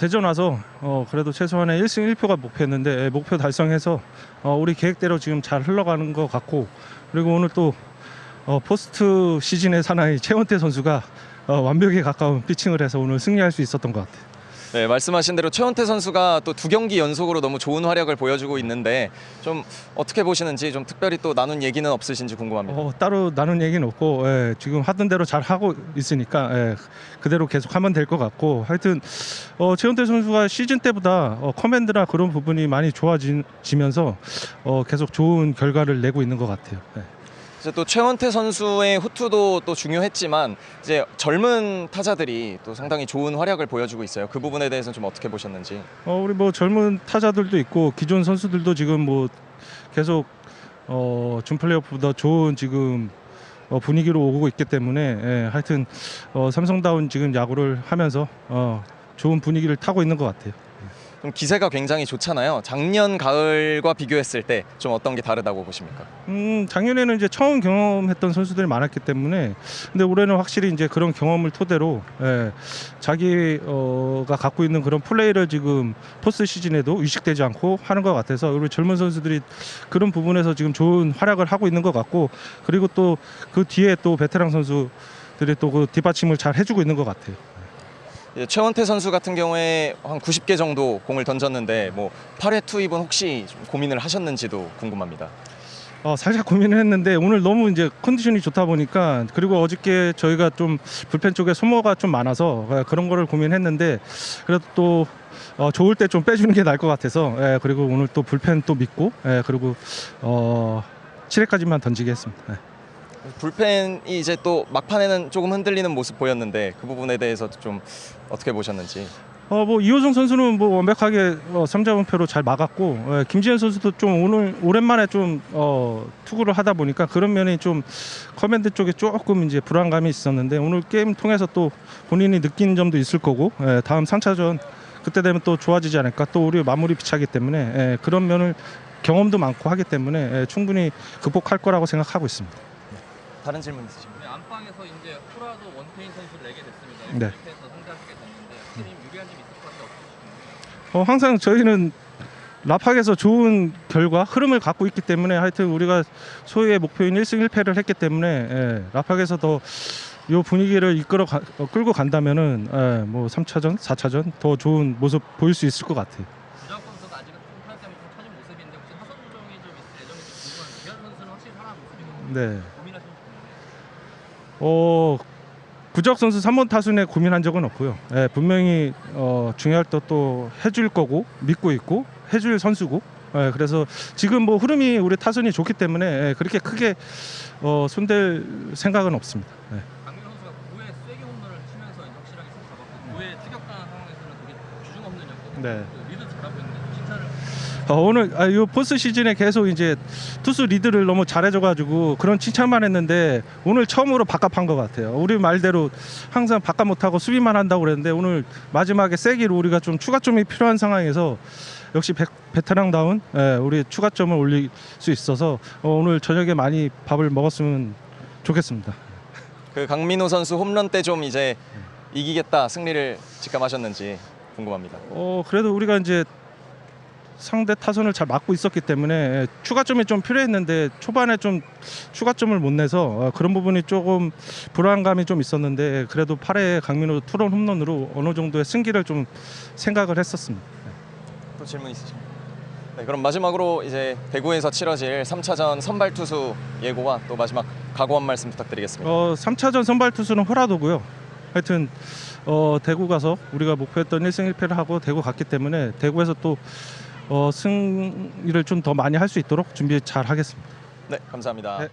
대전 와서 어, 그래도 최소한의 1승 1표가 목표였는데 예, 목표 달성해서 어, 우리 계획대로 지금 잘 흘러가는 것 같고 그리고 오늘 또 어, 포스트 시즌의 사나이 최원태 선수가 어, 완벽에 가까운 피칭을 해서 오늘 승리할 수 있었던 것 같아요. 네, 말씀하신 대로 최원태 선수가 또 두 경기 연속으로 너무 좋은 활약을 보여주고 있는데 좀 어떻게 보시는지 좀 특별히 또 나눈 얘기는 없으신지 궁금합니다. 어, 따로 나눈 얘기는 없고 예, 지금 하던 대로 잘 하고 있으니까 예, 그대로 계속 하면 될 것 같고 하여튼 어, 최원태 선수가 시즌 때보다 어, 커맨드나 그런 부분이 많이 좋아지면서 어, 계속 좋은 결과를 내고 있는 것 같아요. 예. 이제 또 최원태 선수의 후투도 또 중요했지만 이제 젊은 타자들이 또 상당히 좋은 활약을 보여주고 있어요. 그 부분에 대해서는 좀 어떻게 보셨는지. 어, 우리 뭐 젊은 타자들도 있고 기존 선수들도 지금 뭐 계속 어, 준 플레이오프보다 좋은 지금 어, 분위기로 오고 있기 때문에 예, 하여튼 어, 삼성다운 지금 야구를 하면서 어, 좋은 분위기를 타고 있는 것 같아요. 좀 기세가 굉장히 좋잖아요. 작년 가을과 비교했을 때 좀 어떤 게 다르다고 보십니까? 음, 작년에는 이제 처음 경험했던 선수들이 많았기 때문에 근데 올해는 확실히 이제 그런 경험을 토대로 예, 자기가 갖고 있는 그런 플레이를 지금 포스트 시즌에도 의식되지 않고 하는 것 같아서 우리 젊은 선수들이 그런 부분에서 지금 좋은 활약을 하고 있는 것 같고 그리고 또 그 뒤에 또 베테랑 선수들이 또 그 뒷받침을 잘 해주고 있는 것 같아요. 이제 최원태 선수 같은 경우에 한 90개 정도 공을 던졌는데 뭐 8회 투입은 혹시 좀 고민을 하셨는지도 궁금합니다. 어, 살짝 고민을 했는데 오늘 너무 이제 컨디션이 좋다 보니까 그리고 어저께 저희가 좀 불펜 쪽에 소모가 좀 많아서 예, 그런 거를 고민했는데 그래도 또 어, 좋을 때 좀 빼주는 게 나을 것 같아서 예, 그리고 오늘 또 불펜 또 믿고 예, 그리고 어, 7회까지만 던지게 했습니다. 예. 불펜이 이제 또 막판에는 조금 흔들리는 모습 보였는데 그 부분에 대해서 좀 어떻게 보셨는지. 어, 뭐 이호정 선수는 뭐 완벽하게 어, 3자분표로 잘 막았고 예, 김지현 선수도 좀 오늘 오랜만에 좀 어, 투구를 하다 보니까 그런 면이 좀 커맨드 쪽에 조금 이제 불안감이 있었는데 오늘 게임 통해서 또 본인이 느낀 점도 있을 거고 예, 다음 3차전 그때 되면 또 좋아지지 않을까 또 우리 마무리 피차기 때문에 예, 그런 면을 경험도 많고 하기 때문에 예, 충분히 극복할 거라고 생각하고 있습니다. 다른 질문 있으십니까? 네, 안방에서 이제 호라도 원태인 선수를 내게 됐습니다. 네. 이렇게 해서 상대하게 됐는데 확실히 유리한 점이 있을 것 어떠십니까? 어, 항상 저희는 라팍에서 좋은 결과 흐름을 갖고 있기 때문에 하여튼 우리가 소유의 목표인 1승 1패를 했기 때문에 예, 라팍에서 더이 분위기를 이끌어 가, 어, 끌고 간다면은 예, 뭐 3차전, 4차전 더 좋은 모습 보일 수 있을 것 같아요. 주장 선수가 아직은 좀 타점이 좀 처진 모습인데 혹시 타선 조정이 좀 있을 예정인지 궁금한데 기현 선수는 확실히 살아난 모습이거든요. 네. 고민하시는 어 구적 선수 3번 타순에 고민한 적은 없고요. 예, 분명히 어, 중요할 때 또 해줄 거고 믿고 있고 해줄 선수고. 예, 그래서 지금 뭐 흐름이 우리 타선이 좋기 때문에 예, 그렇게 크게 어, 손댈 생각은 없습니다. 예. 강민 선수가 9회 쐐기 홈런을 치면서 이제 확실하게 손 잡았고 9회 추격당한 상황에서는 되게 주중 홈런이었거든요. 네. 그 리드 잘하고 있는데 좀 칭찬을 어, 오늘 아, 이 포스 시즌에 계속 이제 투수 리드를 너무 잘해줘가지고 그런 칭찬만 했는데 오늘 처음으로 바깥한 것 같아요. 우리 말대로 항상 바깥 못하고 수비만 한다고 그랬는데 오늘 마지막에 세기로 우리가 좀 추가점이 필요한 상황에서 역시 베, 베테랑다운 예, 우리 추가점을 올릴 수 있어서 어, 오늘 저녁에 많이 밥을 먹었으면 좋겠습니다. 그 강민호 선수 홈런 때 좀 이제 이기겠다 승리를 직감하셨는지 궁금합니다. 어 그래도 우리가 이제 상대 타선을 잘 막고 있었기 때문에 예, 추가점이 좀 필요했는데 초반에 좀 추가점을 못 내서 어, 그런 부분이 조금 불안감이 좀 있었는데 그래도 8회 강민호 투런 홈런으로 어느 정도의 승기를 좀 생각을 했었습니다. 또 질문 있으십니까? 네, 그럼 마지막으로 이제 대구에서 치러질 3차전 선발 투수 예고와 또 마지막 각오 한 말씀 부탁드리겠습니다. 어 3차전 선발 투수는 호라도고요. 하여튼 어, 대구 가서 우리가 목표했던 1승 1패를 하고 대구 갔기 때문에 대구에서 또 어, 승리를 좀 더 많이 할 수 있도록 준비 잘 하겠습니다. 네, 감사합니다. 네.